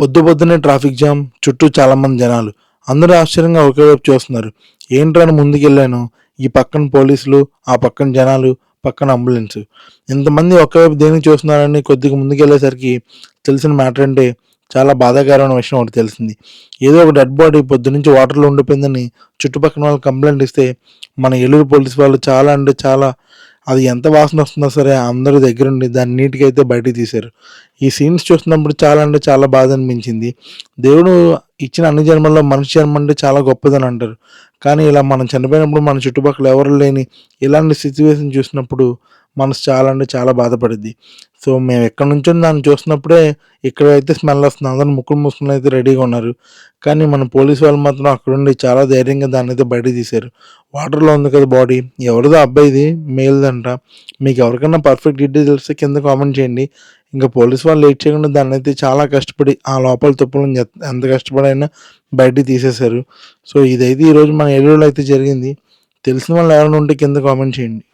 పొద్దు పొద్దునే traffic jam చుట్టూ చాలామంది జనాలు. అందరూ ఆశ్చర్యంగా ఒకే వైపు చూస్తున్నారు. ఏంట్రని ముందుకెళ్ళాను? ఈ పక్కన పోలీసులు ఆ పక్కన జనాలు పక్కన అంబులెన్స్. ఇంతమంది ఒకే వైపు దేనికి చూస్తున్నారని కొద్దిగా ముందుకెళ్ళేసరికి తెలిసిన మ్యాటర్ అంటే చాలా బాధాకరమైన విషయం ఒకటి తెలిసింది. ఏదో ఒక డెడ్ బాడీ పొద్దు నుంచి వాటర్లో ఉండిపోయిందని చుట్టుపక్కల వాళ్ళు కంప్లైంట్ ఇస్తే మన ఏలూరు పోలీస్ వాళ్ళు చాలా అంటే చాలా అది ఎంత వాసన వస్తుందో సరే అందరూ దగ్గరుండి దాన్ని నీట్గా అయితే బయటికి తీశారు. ఈ సీన్స్ చూస్తున్నప్పుడు చాలా అంటే చాలా బాధ అనిపించింది. దేవుడు ఇచ్చిన అన్ని జన్మల్లో మనిషి జన్మ అంటే చాలా గొప్పదని అంటారు. కానీ ఇలా మనం చనిపోయినప్పుడు మన చుట్టుపక్కల ఎవరు లేని ఇలాంటి సిచ్యువేషన్ చూసినప్పుడు మనసు చాలా అంటే చాలా బాధపడుద్ది. సో మేము ఎక్కడి నుంచో దాన్ని చూసినప్పుడే ఇక్కడ అయితే స్మెల్ వస్తుంది. అందరూ ముక్కులు మూసుకుని అయితే రెడీగా ఉన్నారు. కానీ మన పోలీస్ వాళ్ళు మాత్రం అక్కడుండి చాలా ధైర్యంగా దాన్ని అయితే బయట తీశారు. వాటర్లో ఉంది కదా బాడీ. ఎవరిదో అబ్బాయిది మేల్దంట. మీకు ఎవరికైనా పర్ఫెక్ట్ డీటెయిల్స్ తెలిస్తే కింద కామెంట్ చేయండి. ఇంకా పోలీస్ వాళ్ళు లేట్ చేయకుండా దాన్ని అయితే చాలా కష్టపడి ఆ లోపల తుప్పలను ఎంత- కష్టపడైనా బయటికి తీసేశారు. సో ఇదైతే ఈరోజు మన ఏరియాలో అయితే జరిగింది. తెలిసిన వాళ్ళు ఎవరైనా ఉంటే కింద కామెంట్ చేయండి.